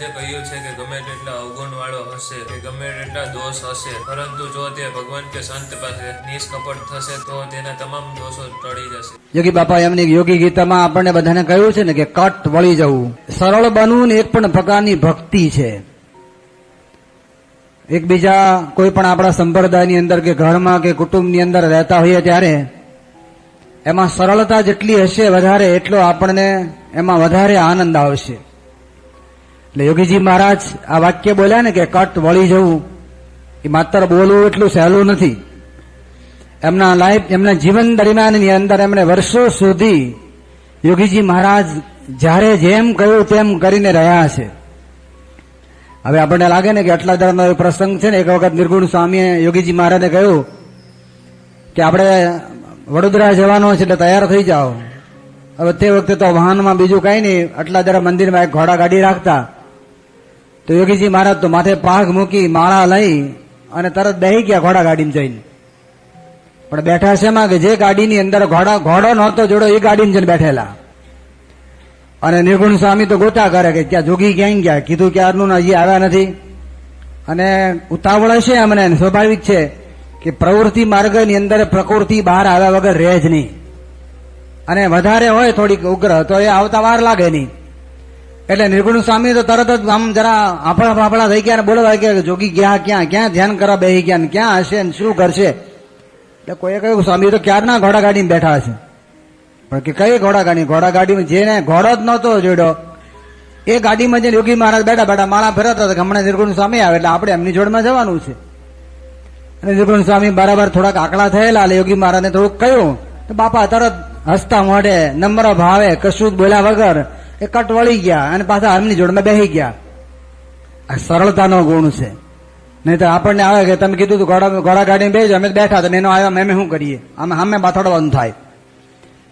મહારાજે કહ્યું છે કે ગમે તેટલા અવગુણ વાળો હશે કે ગમે તેટલા દોષ હશે, પરંતુ જો તે ભગવાન કે સંત પાસે નિષ્કપટ થશે, તો તેના તમામ દોષો ટળી જશે. યોગી બાપા એમની યોગી ગીતામાં આપણને બધાને કહ્યું છે ને કે કટ વળી જવું. સરળ બનવું ને એક પણ પ્રકારની ભક્તિ છે. એકબીજા કોઈ પણ આપણા સંપ્રદાયની અંદર કે ઘરમાં કે કુટુંબની અંદર રહેતા હોઈએ ત્યારે, એમાં સરળતા જેટલી હશે વધારે, એટલો આપણને એમાં વધારે આનંદ આવશે. એટલે યોગીજી મહારાજ આ વાક્ય બોલ્યા ને કે કટ વળી જવું, એ માત્ર બોલવું એટલું સહેલું નથી. એમના લાઈફ એમના જીવન દરમિયાનની અંદર એમણે વર્ષો સુધી યોગીજી મહારાજ જ્યારે જેમ કહ્યું તેમ કરીને રહ્યા છે. હવે આપણને લાગે ને કે આટલા દરનો પ્રસંગ છે ને, એક વખત નિર્ગુણ સ્વામીએ યોગીજી મહારાજે કહ્યું કે આપણે વડોદરા જવાનું છે એટલે તૈયાર થઈ જાઓ. હવે તે વખતે તો વાહનમાં બીજું કઈ નહીં, આટલા જરા મંદિરમાં એક ઘોડા ગાડી રાખતા. તો યોગીજી મહારાજ તો માથે પાઘ મૂકી માળા લઈ અને તરત બેહી ગયા ઘોડા ગાડીમાં જઈને. પણ બેઠા છે એમાં કે જે ગાડીની અંદર ઘોડા ઘોડો નહોતો જોડો, એ ગાડીમાં જઈને બેઠેલા. અને નિર્ગુણ સ્વામી તો ગોતા કરે કે ત્યાં જોગી ક્યાંય ગયા? કીધું કે આરનું હજી આવ્યા નથી. અને ઉતાવળ હશે અમને સ્વાભાવિક છે કે પ્રવૃત્તિ માર્ગની અંદર પ્રકૃતિ બહાર આવ્યા વગર રહે જ નહીં. અને વધારે હોય થોડીક ઉગ્ર, તો એ આવતા વાર લાગે નહીં. એટલે નિર્ગુણ સ્વામી તો તરત જ આમ જરા આપણા ફાફડા થઈ ગયા ગયા કે જોગી ગયા, ક્યાં ક્યાં ધ્યાન કરવા બેહી ગયા ક્યાં હશે ને શું કરશે? એટલે કોઈએ કહ્યું, સ્વામી તો ક્યારના ઘોડા ગાડીમાં બેઠા હશે? પણ કે કઈ ઘોડા ગાડી? ઘોડા ગાડીમાં જેને ઘોડો જ નહોતો જોડ્યો. એ ગાડીમાં જઈને યોગી મહારાજ બેઠા બેઠા માળા ફેરવતા હતા હમણાં નિર્ગુણ સ્વામી આવે એટલે આપણે એમની જોડમાં જવાનું છે. અને નિર્ગુણ સ્વામી બરાબર થોડાક આકડા થયેલા, એટલે યોગી મહારાજને થોડુંક કહ્યું. તો બાપા તરત હસતા મોઢે નમ્ર ભાવે કશું જ બોલ્યા વગર એ કટ વળી ગયા અને પાછા એમની જોડમાં બેસી ગયા. આ સરળતાનો ગુણ છે. નહીં તો આપણને આવે કે તમે કીધું ઘોડા ઘોડા ગાડીમાં બેસજો અમે બેઠા હતા, એનો આવ્યા, અમે શું કરીએ? આમ સામે બાથડવાનું થાય.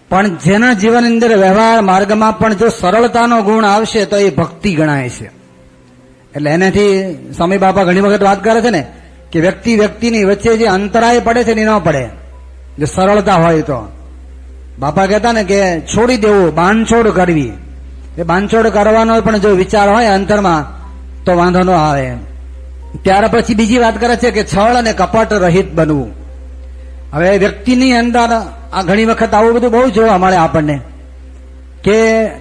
પણ જેના જીવન અંદર વ્યવહાર માર્ગમાં પણ જો સરળતાનો ગુણ આવશે, તો એ ભક્તિ ગણાય છે. એટલે એનાથી સ્વામી બાપા ઘણી વખત વાત કરે છે ને, કે વ્યક્તિ વ્યક્તિની વચ્ચે જે અંતરાય પડે છે ને ન પડે. જો સરળતા હોય તો. બાપા કહેતા ને કે છોડી દેવું, બાંધછોડ કરવી. એ બાંધછોડ કરવાનો પણ જો વિચાર હોય અંતરમાં, તો વાંધો ન આવે. ત્યાર પછી બીજી વાત કરે છે કે છળ અને કપટ રહિત બનવું. હવે વ્યક્તિની અંદર આ ઘણી વખત આવું બધું બહુ જોવા મળે આપણને, કે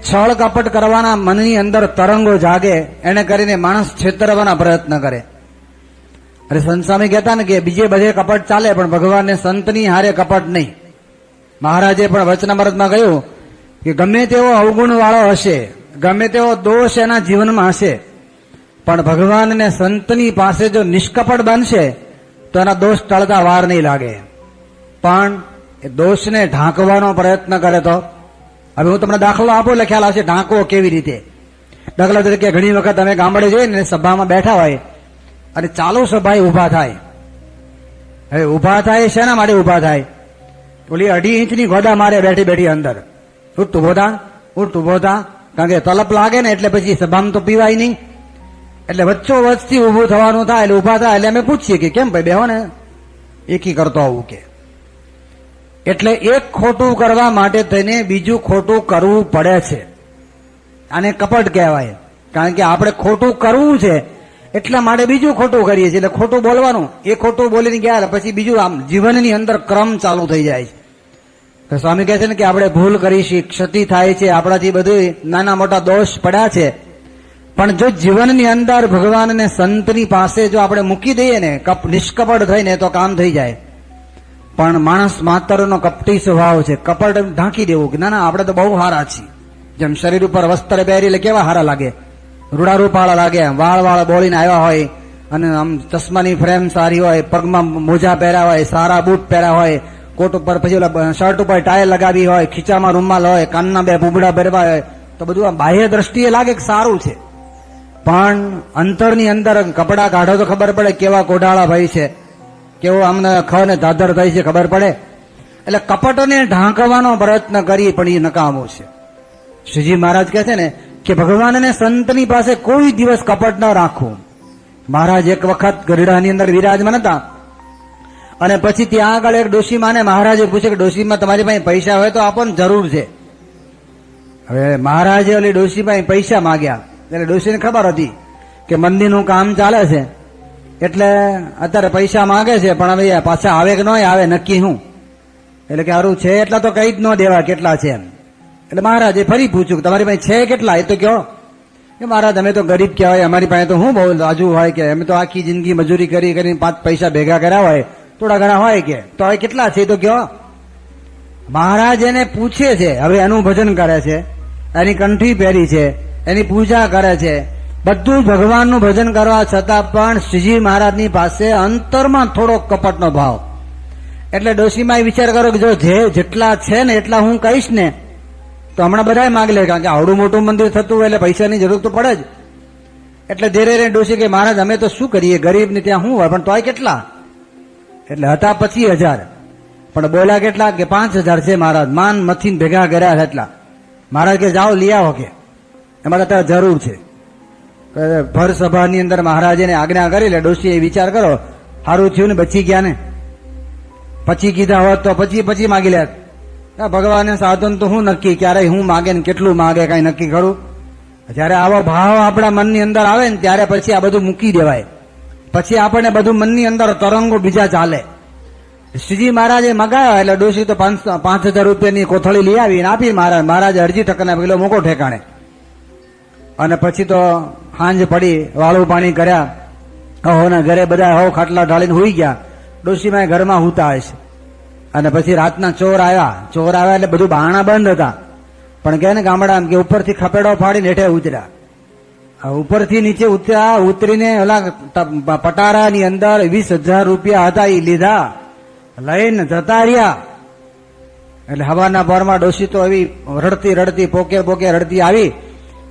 છળ કપટ કરવાના મનની અંદર તરંગો જાગે, એને કરીને માણસ છેતરવાના પ્રયત્ન કરે. અરે સંતસ્વામી કહેતા ને કે બીજે બધે કપટ ચાલે, પણ ભગવાનને સંતની હારે કપટ નહીં. મહારાજે પણ વચનામૃતમાં કહ્યું કે ગમે તેવો અવગુણ વાળો હશે, ગમે તેવો દોષ એના જીવનમાં હશે, પણ ભગવાનને સંતની પાસે જો નિષ્કપટ બનશે, તો એના દોષ ટળતા વાર નહીં લાગે. પણ એ દોષને ઢાંકવાનો પ્રયત્ન કરે તો. હવે હું તમને દાખલો આપું એટલે ખ્યાલ આવશે ઢાંકવો કેવી રીતે? દાખલા તરીકે ઘણી વખત તમે ગામડે જઈએ ને સભામાં બેઠા હોય, અને ચાલુ સભાએ ઊભા થાય. હવે ઊભા થાય શેના માટે ઊભા થાય? ઓલી અઢી ઇંચની ગોદા મારે બેઠી બેઠી અંદર. ઉઠ ઊભો થા ઉઠ કારણ કે તલપ લાગે ને એટલે પછી સભામાં તો પીવાય નહીં. એટલે વચ્ચો વચ્ચથી ઊભું થવાનું થાય, એટલે ઊભા થાય, એટલે અમે પૂછીએ કે કેમ ભાઈ બેહો ને એકી કરતો આવું કે. એટલે એક ખોટું કરવા માટે તેને બીજું ખોટું કરવું પડે છે. આને કપટ કહેવાય. કારણ કે આપણે ખોટું કરવું છે, એટલા માટે બીજું ખોટું કરીએ છીએ. એટલે ખોટું બોલવાનું, એ ખોટું બોલીને ગયા પછી બીજું આમ જીવનની અંદર ક્રમ ચાલુ થઈ જાય છે. તો સ્વામી કહે છે ને કે આપણે ભૂલ કરી છે ક્ષતિ થાય છે, આપણાથી બધું નાના મોટા દોષ પડ્યા છે. પણ જો જીવનની અંદર ભગવાનને સંતની પાસે જો આપણે મૂકી દઈએ ને, કપ નિષ્કપટ થઈને તો કામ થઈ જાય. પણ માણસ માત્રનો કપટી સ્વભાવ છે, કપટ ઢાંકી દેવું કે ના ના, આપણે તો બહુ હારા છીએ. જેમ શરીર ઉપર વસ્ત્ર પહેરી એટલે કેવા હારા લાગે? રૂડા રૂપાળા લાગે વાળ વાળ બોલીને આવ્યા હોય, અને આમ ચશ્માની ફ્રેમ સારી હોય, પગમાં મોજા પહેર્યા હોય, સારા બૂટ પહેર્યા હોય કોટ ઉપર પછી ઓલા શર્ટ ઉપર ટાયર લગાવી હોય, ખીચામાં રૂમાલ હોય, કાનના બે બુબડા ભરવા હોય, તો બધું આમ બાહ્ય દ્રષ્ટિએ લાગે કે સારું છે. પણ અંતરની અંદર કપડા કાઢો તો ખબર પડે કેવા કોઢાળા ભાઈ છે, કેવો આમને ખ ને ધાધર થાય છે ખબર પડે. એટલે કપટને ઢાંકવાનો પ્રયત્ન કરી પણ એ નકામો છે. શ્રીજી મહારાજ કહે છે ને કે ભગવાનને સંતની પાસે કોઈ દિવસ કપટ ન રાખવું. મહારાજ એક વખત ગરડાની અંદર વિરાજમાન હતા. અને પછી ત્યાં આગળ એક ડોશીમાને મહારાજે પૂછ્યું કે ડોશીમાં તમારી પાસે પૈસા હોય તો આપો ને જરૂર છે. હવે મહારાજે ઓલી ડોશી પાસે માગ્યા. એટલે ડોશીને ખબર હતી કે મંદિરનું કામ ચાલે છે. એટલે અત્યારે પૈસા માંગે છે, પણ હવે પાછા આવે કે ન આવે નક્કી શું એટલે કે સારું છે, એટલા તો કઈ જ ન દેવા કેટલા છે એમ. એટલે મહારાજે ફરી પૂછ્યું તમારી પાસે છે કેટલા? એ તો કયો કે મહારાજ, અમે તો ગરીબ કહેવાય, અમારી પાસે તો હું બહુ રાજુ હોય કે, અમે તો આખી જિંદગી મજૂરી કરી કરીને પાંચ પૈસા ભેગા કર્યા હોય થોડા ઘણા હોય કે, તો હવે કેટલા છે તો કયો મહારાજ એને પૂછે છે, હવે એનું ભજન કરે છે, એની કંઠી પહેરી છે, એની પૂજા કરે છે, બધું ભગવાનનું ભજન કરવા છતાં પણ શ્રીજી મહારાજની પાસે અંતરમાં થોડો કપટનો ભાવ. એટલે ડોશીમાં વિચાર કરો કે જો જે જેટલા છે ને એટલા હું કહીશ ને, તો હમણાં બધા માગ લે, કારણ કે આવડું મોટું મંદિર થતું એટલે પૈસાની જરૂર તો પડે જ. એટલે ધીરે ધીરે ડોશી કે, મહારાજ, અમે તો શું કરીએ? ગરીબ ને ત્યાં શું હોય? પણ તોય કેટલા? એટલે હતા પચીસ હજાર. પણ બોલ્યા કેટલા કે પાંચ હજાર છે મહારાજ. માન મથીને ભેગા કર્યા છે એટલા. મહારાજ કે જાઓ, લઈ આવો કે. અમારે અત્યારે જરૂર છે. ભર સભાની અંદર મહારાજે આજ્ઞા કરી લે, ડોશીએ વિચાર કરો. સારું થયું ને બચી ગયા ને. પછી કીધા હોત તો પછી પછી માગી લે. ભગવાને સાધન તો હું નક્કી ક્યારે હું માગે ને કેટલું માગે કઈ નક્કી કરું જયારે આવો ભાવ આપણા મનની અંદર આવે ને ત્યારે પછી આ બધું મૂકી દેવાય. પછી આપણને બધું મનની અંદર તરંગો બીજા ચાલે. શ્રીજી મહારાજે મગાવ્યા એટલે ડોશી તો પાંચ હજાર રૂપિયાની કોથળી લઈ આવી ને આપી મહારાજ. મહારાજે અરજી ઠકને પેલો મોકો ઠેકાણે. અને પછી તો હાંજ પડી, વાળું પાણી કર્યા. અહોના ઘરે બધા હો ખાટલા ઢાળીને હોઈ ગયા. ડોશીમાં ઘરમાં હુતા હશે અને પછી રાતના ચોર આવ્યા. ચોર આવ્યા એટલે બધું બહાણા બંધ હતા. પણ કે ને ગામડામાં કે ઉપરથી ખપેડો ફાડીને હેઠે ઉતર્યા. ઉપરથી નીચે ઉતર્યા ઉતરીને ઓલા પટારાની અંદર વીસ હજાર રૂપિયા હતા એ લીધા. લઈને જતા રહ્યા. એટલે હવાના ભરમાં ડોસી તો આવી રડતી રડતી પોકે પોકે રડતી આવી.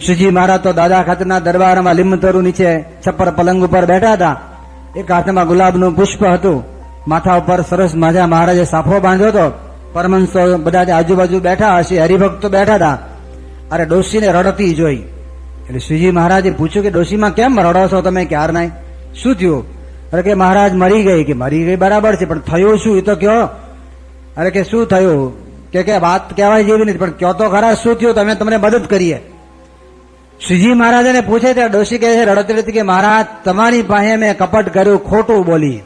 શ્રીજી મહારાજ તો દાદા ખાતના દરબારમાં લીંબતરુ નીચે છપ્પર પલંગ ઉપર બેઠા હતા. એક હાથમાં ગુલાબનું પુષ્પ હતું. માથા ઉપર સરસ માજા મહારાજે સાફો બાંધ્યો હતો. પરમંશો બધા આજુબાજુ બેઠા હશે હરિભક્તો બેઠા હતા. અરે ડોસીને રડતી જોઈ. એટલે શ્રીજી મહારાજે પૂછ્યું કે, ડોશીમાં કેમ રડો છો તમે? ક્યાર નાય શું થયું? અરે કે મહારાજ મરી ગઈ. કે મરી ગઈ બરાબર છે, પણ થયું શું? એ તો કયો. અરે કે શું થયું? કે કે વાત કહેવાય જેવી નથી, પણ કયો તો ખરા, શું થયું? તમે તમને મદદ કરીએ. શ્રીજી મહારાજને પૂછે ત્યારે ડોશી કહે છે રડતી રડતી કે મહારાજ, તમારી પાસે મેં કપટ કર્યું, ખોટું બોલી.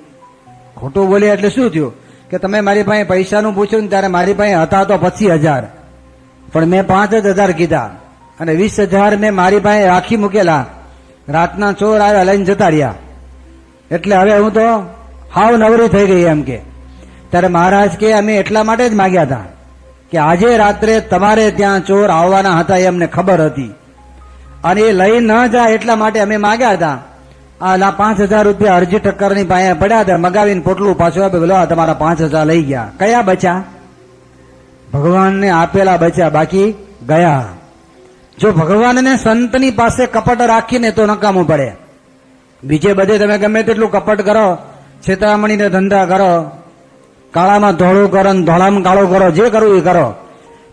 ખોટું બોલી એટલે શું થયું? કે તમે મારી પાસે પૈસાનું પૂછ્યું ત્યારે મારી પાસે હતા તો પચીસ હજાર, પણ મેં પાંચ જ હજાર કીધા. અને વીસ હજાર મેં મારી પાસે રાખી મૂકેલા. રાતના ચોર આવ્યા, લઈને જતા રહ્યા. એટલે હવે હું તો હાવ નવરી થઈ ગઈ એમ કે. ત્યારે મહારાજ કે, અમે એટલા માટે જ માગ્યા હતા કે આજે રાત્રે તમારે ત્યાં ચોર આવવાના હતા એ અમને ખબર હતી. અને એ લઈ ન જાય એટલા માટે અમે માગ્યા હતા. આ પાંચ હજાર રૂપિયા અરજી ટક્કરની પાસે પડ્યા હતા. મગાવીને પોટલું પાછું આપે, બોલો તમારા પાંચ હજાર લઈ ગયા. કયા બચ્યા ભગવાનને આપેલા બચ્યા બાકી ગયા. જો ભગવાનને સંતની પાસે કપટ રાખીને તો નકામું પડે. બીજે બધે તમે ગમે તેટલું કપટ કરો છેતરામણીને ધંધા કરો, કાળામાં ધોળું કરો ને ધોળામાં કાળું કરો, જે કરવું એ કરો.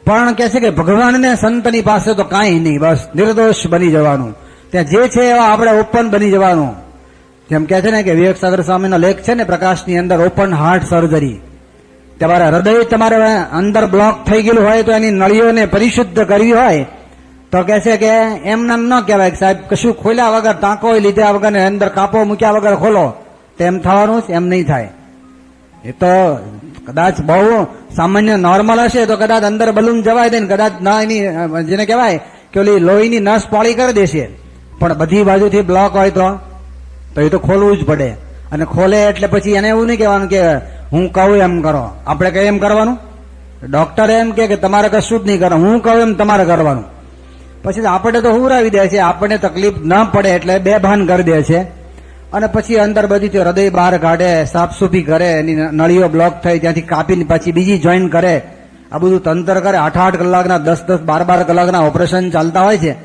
પણ કે છે કે ભગવાનને સંતની પાસે તો કાંઈ નહીં, બસ નિર્દોષ બની જવાનું. ત્યાં જે છે એવા આપણે ઓપન બની જવાનું. જેમ કે છે ને કે વિવેક સાગર સ્વામીનો લેખ છે ને પ્રકાશની અંદર ઓપન હાર્ટ સર્જરી તમારા હૃદય તમારે અંદર બ્લોક થઈ ગયેલું હોય તો એની નળીઓને પરિશુદ્ધ કરવી હોય તો કે છે કે એમ નામ ન કહેવાય કે સાહેબ, કશું ખોલ્યા વગર, ટાંકો લીધા વગર અંદર કાપો મૂક્યા વગર ખોલો તેમ થવાનું જ, એમ નહીં થાય. એ તો કદાચ બહુ સામાન્ય નોર્મલ હશે તો કદાચ અંદર બલૂન જવાય દે ને કદાચ ના એની જેને કહેવાય કે ઓલી લોહીની નસ પોળી કરી દેશે. પણ બધી બાજુથી બ્લોક હોય તો તો એ તો ખોલવું જ પડે. અને ખોલે એટલે પછી એને એવું નહીં કહેવાનું કે હું કહું એમ કરો. આપણે કઈ એમ કરવાનું? ડોક્ટર એમ કે તમારે કશું જ નહીં કરો હું કહું એમ તમારે કરવાનું. પછી તો આપણે તો હુરાવી દે છે, આપણને તકલીફ ન પડે એટલે બે ભાન કરી દે છે. અને પછી અંદર બધી હૃદય બહાર કાઢે, સાફસૂફી કરે, એની નળીઓ બ્લોક થઈ, ત્યાંથી કાપીને પછી બીજી જોઈન કરે. આ બધું તંત્ર કરે. આઠ આઠ કલાકના દસ દસ બાર બાર કલાકના ઓપરેશન ચાલતા હોય છે.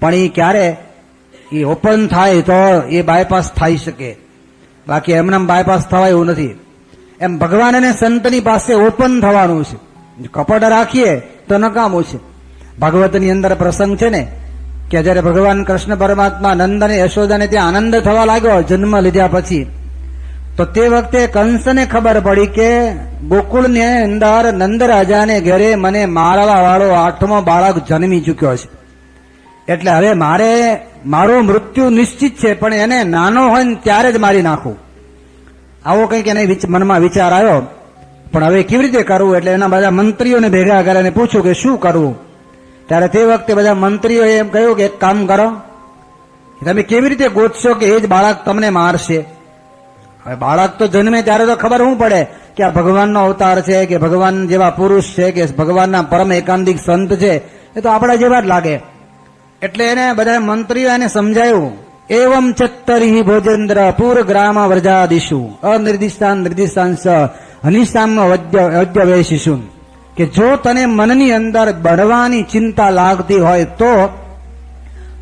પણ એ ક્યારે? એ ઓપન થાય તો એ બાયપાસ થઈ શકે. બાકી એમને બાયપાસ થવાય એવું નથી. એમ ભગવાન અને સંતની પાસે ઓપન થવાનું છે. કપડ રાખીએ તો નકામું છે. ભાગવતની અંદર પ્રસંગ છે ને, કે જયારે ભગવાન કૃષ્ણ પરમાત્મા નંદ અને યશોદાને ત્યાં આનંદ થવા લાગ્યો, જન્મ લીધા પછી, તો તે વખતે કંસને ખબર પડી કે ગોકુળની અંદર નંદ રાજાને ઘરે મને મારવા વાળો આઠમો બાળક જન્મી ચુક્યો છે. એટલે હવે મારે, મારું મૃત્યુ નિશ્ચિત છે, પણ એને નાનો હોય ને ત્યારે જ મારી નાખું. આવો કંઈક એને મનમાં વિચાર આવ્યો. પણ હવે કેવી રીતે કરવું? એટલે એના બધા મંત્રીઓને ભેગા કરીને પૂછ્યું કે શું કરવું? ત્યારે તે વખતે બધા મંત્રીઓએ એમ કહ્યું કે એક કામ કરો તમે કેવી રીતે ગોતશો કે એ જ બાળક તમને મારશે? હવે બાળક તો જન્મે ત્યારે તો ખબર શું પડે કે આ ભગવાનનો અવતાર છે, કે ભગવાન જેવા પુરુષ છે, કે ભગવાનના પરમ એકાંતિક સંત છે, એ તો આપણા જેવા જ લાગે. એટલે એને બધા મંત્રીઓ એને સમજાયું, એવમ ચત્તરી ભોજેન્દ્ર પૂર ગ્રામ વ્રજાદિશુ અનિર્દિષ્ટાન નિર્દિષ્ટાંશ અનિષ્ટામ અદ્યવેશિશું કે જો તને મનની અંદર બળવાની ચિંતા લાગતી હોય તો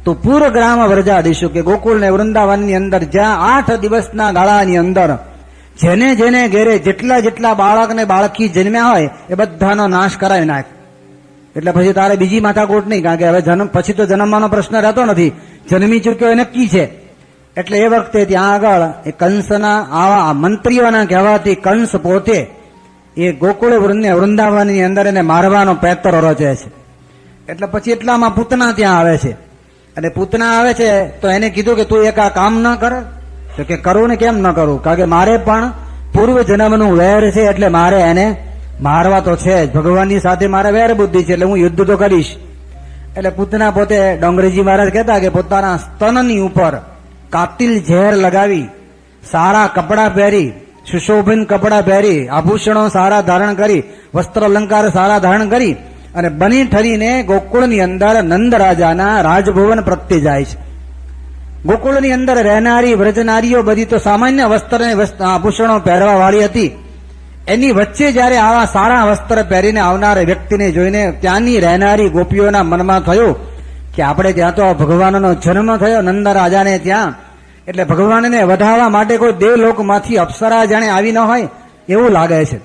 તો પૂર ગ્રામ વ્રજાદિશુ કે ગોકુળ ને વૃંદાવનની અંદર જ્યાં આઠ દિવસના ગાળાની અંદર જેને જેને ઘેરે જેટલા જેટલા બાળકને બાળકી જન્મ્યા હોય એ બધાનો નાશ કરાવી નાખ. એટલે પછી તારે બીજી માથાકૂટ નહીં, કારણ કે હવે જન્મ, પછી તો જન્મવાનો પ્રશ્ન રહેતો નથી. જન્મી ચૂક્યો એ નક્કી છે. એટલે એ વખતે ત્યાં આગળ એ કંસના આવા મંત્રીઓના કહેવાથી કંસ પોતે એ ગોકુળ વૃંદ, વૃંદાવનની અંદર એને મારવાનો પેતરો રચે છે. એટલે પછી એટલામાં પૂતના ત્યાં આવે છે. અને પૂતના આવે છે, તો એને કીધું કે તું એક આ કામ ન કર. તો કે કરું ને કેમ ન કરું? કારણ કે મારે પણ પૂર્વ જન્મનું વેર છે, એટલે મારે એને મારવા તો છે જ. ભગવાનની સાથે મારે વેર બુદ્ધિ છે, એટલે હું યુદ્ધ તો કરીશ. એટલે પૂતના પોતે ડોંગરીજી મહારાજ કહેતા કે પોતાના સ્તનની ઉપર કાતિલ ઝેર લગાવી, સારા કપડાં પહેરી સુશોભન કપડાં પહેરી, આભૂષણો સારા ધારણ કરી વસ્ત્ર અલંકાર સારા ધારણ કરી અને બની ઠરીને ગોકુળની અંદર નંદ રાજાના રાજભવન પ્રત્યે જાય છે. ગોકુળની અંદર રહેનારી વ્રજનારીઓ બધી તો સામાન્ય વસ્ત્ર આભૂષણો પહેરવા વાળી હતી. એની વચ્ચે જ્યારે આવા સારા વસ્ત્ર પહેરીને આવનાર વ્યક્તિને જોઈને ત્યાંની રહેનારી ગોપીઓના મનમાં થયું કે આપણે ત્યાં તો ભગવાનનો જન્મ થયો નંદ રાજાને ત્યાં. એટલે ભગવાનને વધાવવા માટે કોઈ દેવલોકમાંથી અપ્સરા જાણે આવી ન હોય એવું લાગે છે.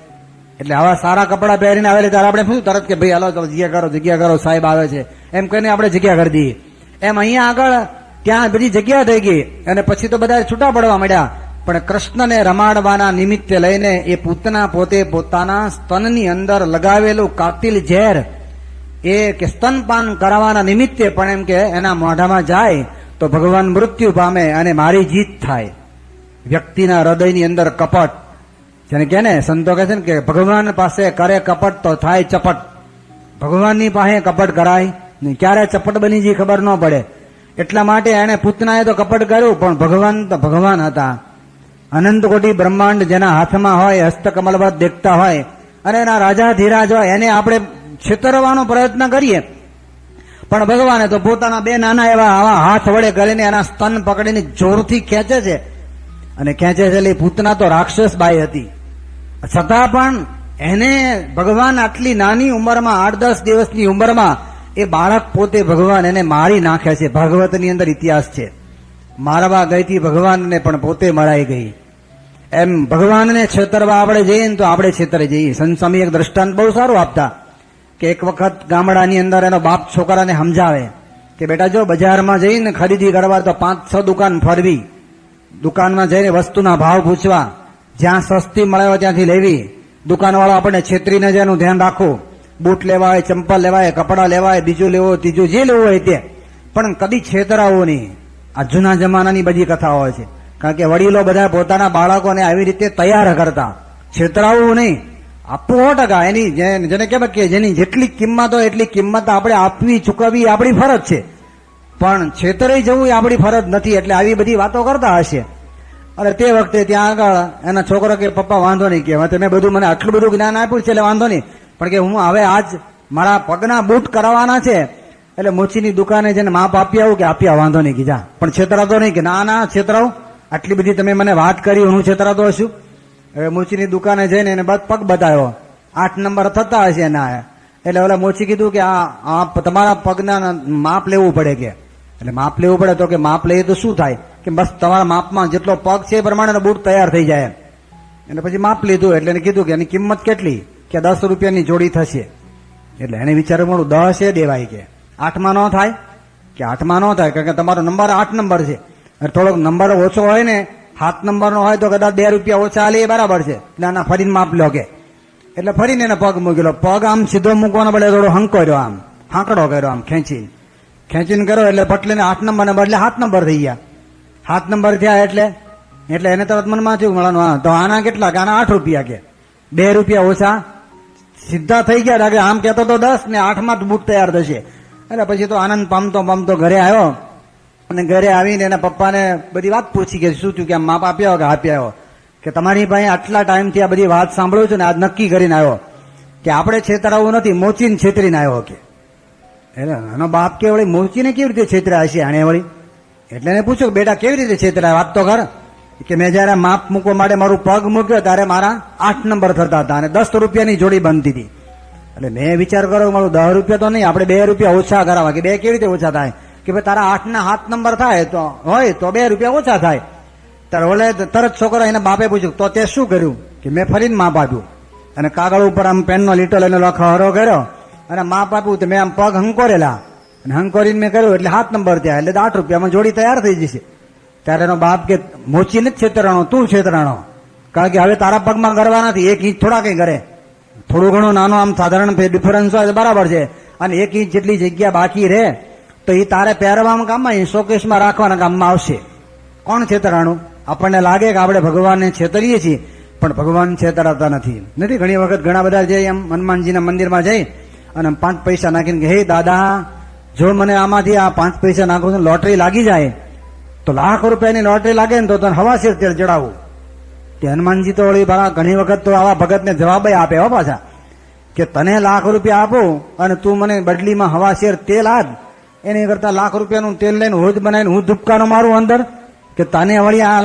એટલે આવા સારા કપડાં પહેરીને આવેલા ત્યારે આપણે શું તરત કે ભાઈ, હાલો જગ્યા કરો જગ્યા કરો, સાહેબ આવે છે. એમ કહીને આપણે જગ્યા કરી દઈએ. એમ અહીંયા આગળ ત્યાં બધી જગ્યા થઈ ગઈ અને પછી તો બધા છૂટા પડવા માંડ્યા. પણ કૃષ્ણને રમાડવાના નિમિત્તે લઈને એ પૂતના પોતે પોતાના સ્તનની અંદર લગાવેલું કાતિલ ઝેર એ કે સ્તનપાન કરાવવાના નિમિત્તે પણ એમ કે એના મોઢામાં જાય તો ભગવાન મૃત્યુ પામે અને મારી જીત થાય. વ્યક્તિના હૃદયની અંદર કપટ. જેને કે ને, સંતો કહે છે ને કે ભગવાન પાસે કરે કપટ તો થાય ચપટ. ભગવાનની પાસે કપટ કરાય નહીં ક્યારે ચપટ બની જી ખબર ન પડે. એટલા માટે એને પૂતનાએ તો કપટ કર્યું, પણ ભગવાન તો ભગવાન હતા. અનંત કોટી બ્રહ્માંડ જેના હાથમાં હોય, હસ્તકમલવત દેખતા હોય, અને એના રાજા ધીરાજ હોય, એને આપણે છેતરવાનો પ્રયત્ન કરીએ. પણ ભગવાને તો પોતાના બે નાના એવા આવા હાથ વડે ગળીને એના સ્તન પકડીને જોરથી ખેંચે છે. અને ખેંચે છે એટલે પૂતના તો રાક્ષસ બાઈ હતી. છતાં પણ એને ભગવાન આટલી નાની ઉંમરમાં આઠ દસ દિવસની ઉંમરમાં એ બાળક પોતે ભગવાન એને મારી નાખે છે. ભાગવતની અંદર ઇતિહાસ છે. મારવા ગઈથી ભગવાનને પણ પોતે મરાઈ ગઈ. એમ ભગવાનને છેતરવા આપણે જઈએ ને તો આપણે છેતરે જઈએ. સંત એક દ્રષ્ટાંત બહુ સારું આપતા. કે એક વખત ગામડાની અંદર એનો બાપ છોકરાને સમજાવે કે બેટા જો બજારમાં જઈને ખરીદી કરવા તો પાંચ છ દુકાન ફરવી. દુકાનમાં જઈને વસ્તુના ભાવ પૂછવા. જ્યાં સસ્તી મળે ત્યાંથી લેવી. દુકાનવાળો આપણને છેતરીને જ એનું ધ્યાન રાખવું. બૂટ લેવા હોય ચંપલ લેવા હોય કપડાં લેવા હોય બીજું લેવું, ત્રીજું જે લેવું હોય તે. પણ કદી છેતરાવું નહીં. આ જૂના જમાનાની બધી કથાઓ છે. કારણ કે વડીલો બધા પોતાના બાળકોને આવી રીતે તૈયાર કરતા. છેતરાવું નહીં. આપવું ટકા એની જેને કેમ કે જેની જેટલી કિંમત હોય એટલી કિંમત આપણે આપવી, ચૂકવવી આપણી ફરજ છે. પણ છેતરાઈ જવું એ આપણી ફરજ નથી, એટલે આવી બધી વાતો કરતા હશે. અને તે વખતે ત્યાં આગળ એના છોકરો કે, પપ્પા, વાંધો નહીં કે તમે બધું મને આટલું બધું જ્ઞાન આપ્યું છે, એટલે વાંધો નહીં. પણ કે હું હવે આજ મારા પગના બૂટ કરાવવાના છે, એટલે મોચીની દુકાને જઈને માપ આપી આવું કે આપ્યા વાંધો નહીં, કીધા. પણ છેતરાતો નહીં કે, ના ના, છેતરાવ. આટલી બધી તમે મને વાત કરી, હું છેતરાતો હશું. હવે મોચીની દુકાને જઈને એને બસ પગ બતાવ્યો. આઠ નંબર થતા હશે એના. એટલે ઓલા મોચી કીધું કે આ તમારા પગના માપ લેવું પડે કે. એટલે માપ લેવું પડે તો કે માપ લઈએ તો શું થાય? કે બસ તમારા માપમાં જેટલો પગ છે એ પ્રમાણે બૂટ તૈયાર થઈ જાય એટલે પછી માપ લીધું. એટલે એને કીધું કે એની કિંમત કેટલી? કે દસ રૂપિયાની જોડી થશે. એટલે એને વિચાર્યું મળું દસ એ દેવાય કે. આઠમાં ન થાય? કે આઠમાં ન થાય? કારણ કે તમારો નંબર આઠ નંબર છે. થોડોક નંબર ઓછો હોય ને સાત નંબરનો હોય તો કદાચ બે રૂપિયા ઓછા હાલે એ બરાબર છે. એટલે આના ફરીને માપ લો કે. એટલે ફરીને એને પગ મૂકેલો. પગ આમ સીધો મૂકવાનો બદલે થોડો હંકો આમ. હાંકડો કર્યો આમ ખેંચી ખેંચીને કર્યો એટલે પટલીને આઠ નંબરને બદલે સાત નંબર થઈ ગયા. સાત નંબર થયા એટલે એટલે એને તરત મનમાં થયું મળવાનું હા તો આના કેટલા કે? આના આઠ રૂપિયા કે. બે રૂપિયા ઓછા. સીધા થઈ ગયા લાગે આમ કહેતો તો દસ ને આઠમાં જ બુક તૈયાર થશે. એટલે પછી તો આનંદ પામતો પામતો ઘરે આવ્યો. અને ઘરે આવીને એના પપ્પાને બધી વાત પૂછી કે શું થયું, કે માપ આપ્યા કે આપ્યા હોય? કે તમારી પાસે આટલા ટાઈમથી આ બધી વાત સાંભળ્યું છે ને, આજ નક્કી કરીને આવ્યો. કે આપણે છેતરાવું નથી, મોચીને છેતરીને આવ્યો કે. એટલે આનો બાપ કે વળી, મોચીને કેવી રીતે છેતરા હશે આને વળી? એટલે એને પૂછ્યું બેટા, કેવી રીતે છેતરાય? વાત તો કર. કે મેં જયારે માપ મૂકવા માટે મારું પગ મૂક્યો, ત્યારે મારા આઠ નંબર થતા હતા અને દસ રૂપિયાની જોડી બનતી હતી. એટલે મેં વિચાર કર્યો મારું દસ રૂપિયા તો નહીં, આપણે બે રૂપિયા ઓછા કરાવવા. કે બે કેવી રીતે ઓછા થાય? કે ભાઈ તારા આઠ ના સાત નંબર થાય તો, હોય તો બે રૂપિયા ઓછા થાય. ત્યારે ઓલે તરત છોકરો એને બાપે પૂછ્યું, તો તે શું કર્યું? કે મેં ફરીને માપ આપ્યું. અને કાગળ ઉપર આમ પેનનો લીટો લઈને લખો કર્યો. અને માપ આપ્યું તો મેં આમ પગ હંકોરેલા. અને હંકોરીને મેં કર્યું એટલે હાથ નંબર ત્યાં એટલે આઠ રૂપિયામાં જોડી તૈયાર થઈ જશે. ત્યારે એનો બાપ કે, મોચી જ છેતરાણો, તું છેતરાણો. કારણ કે હવે તારા પગમાં ગરવા નથી, એક ઇંચ થોડા કઈ કરે. થોડું ઘણું નાનો આમ સાધારણ ડિફરન્સ હોય બરાબર છે. અને એક ઇંચ જેટલી જગ્યા બાકી રહે તો એ તારે પહેરવામાં કામમાં એ શોકેશમાં રાખવાના કામમાં આવશે. કોણ છેતરાણું આપણને લાગે કે આપણે ભગવાનને છેતરીએ છીએ, પણ ભગવાન છેતરાતા નથી. નથી? ઘણી વખત ઘણા બધા જઈ એમ હનુમાનજીના મંદિરમાં જઈ અને પાંચ પૈસા નાખીને કે, હે દાદા, જો મને આમાંથી આ પાંચ પૈસા નાખું તો લોટરી લાગી જાય. તો લાખ રૂપિયાની લોટરી લાગે ને તો તને હવા હવાશેર તેલ ચડાવું. તે હનુમાનજી તો વળી ભલા ઘણી વખત તો આવા ભગતને જવાબ આપે, હો પાછા, કે તને લાખ રૂપિયા આપું અને તું મને બદલીમાં હવા શેર તેલ આપ. એની કરતા લાખ રૂપિયાનું તેલ લઈને હોજ બનાવીને હું ધુપકાનો મારું અંદર કે તને વળી આ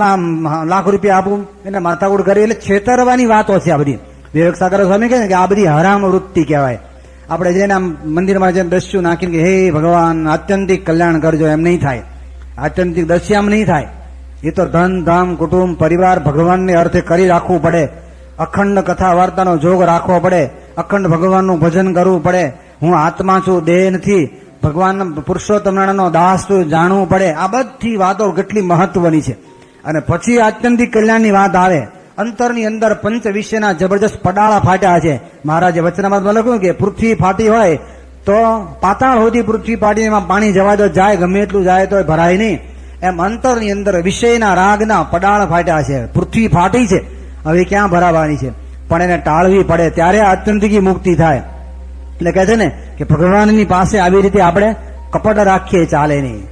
લાખ રૂપિયા આપું. એને માથાકૂટ કરી. એટલે છેતરવાની વાતો છે આ બધી. વિવેક સાગર સ્વામી કહે કે આ બધી હરામ વૃત્તિ કહેવાય. આપણે જઈને આમ મંદિરમાં જઈને દસ્યુ નાખીને કે, હે ભગવાન, આત્યંતિક કલ્યાણ કરજો. એમ નહીં થાય. આત્યંતિક દસ્યામ નહીં થાય. એ તો ધન, ધામ, કુટુંબ, પરિવાર ભગવાનને અર્થે કરી રાખવું પડે. અખંડ કથા વાર્તાનો જોગ રાખવો પડે. અખંડ ભગવાનનું ભજન કરવું પડે. હું આત્મા છું, દેહ નથી. ભગવાન પુરુષોત્તમ નારાયણનો દાસ જાણવું પડે. આ બધી વાતો કેટલી મહત્વની છે. અને પછી આત્યંતિક કલ્યાણની વાત આવે. અંતરની અંદર પંચ વિષયના જબરજસ્ત પડાળા ફાટ્યા છે. મહારાજે વચનામાં લખ્યું કે પૃથ્વી ફાટી હોય તો પાતાળ સુધી પૃથ્વી ફાટી એમાં પાણી જવા દો. જાય ગમે એટલું જાય તો ભરાય નહીં. એમ અંતરની અંદર વિષયના રાગના પડાળ ફાટ્યા છે. પૃથ્વી ફાટી છે. હવે ક્યાં ભરાવાની છે? પણ એને ટાળવી પડે. ત્યારે આત્યંતિકી મુક્તિ થાય. એટલે કહે છે ને કે ભગવાનની પાસે આવી રીતે આપણે કપટ રાખીએ ચાલે નહીં.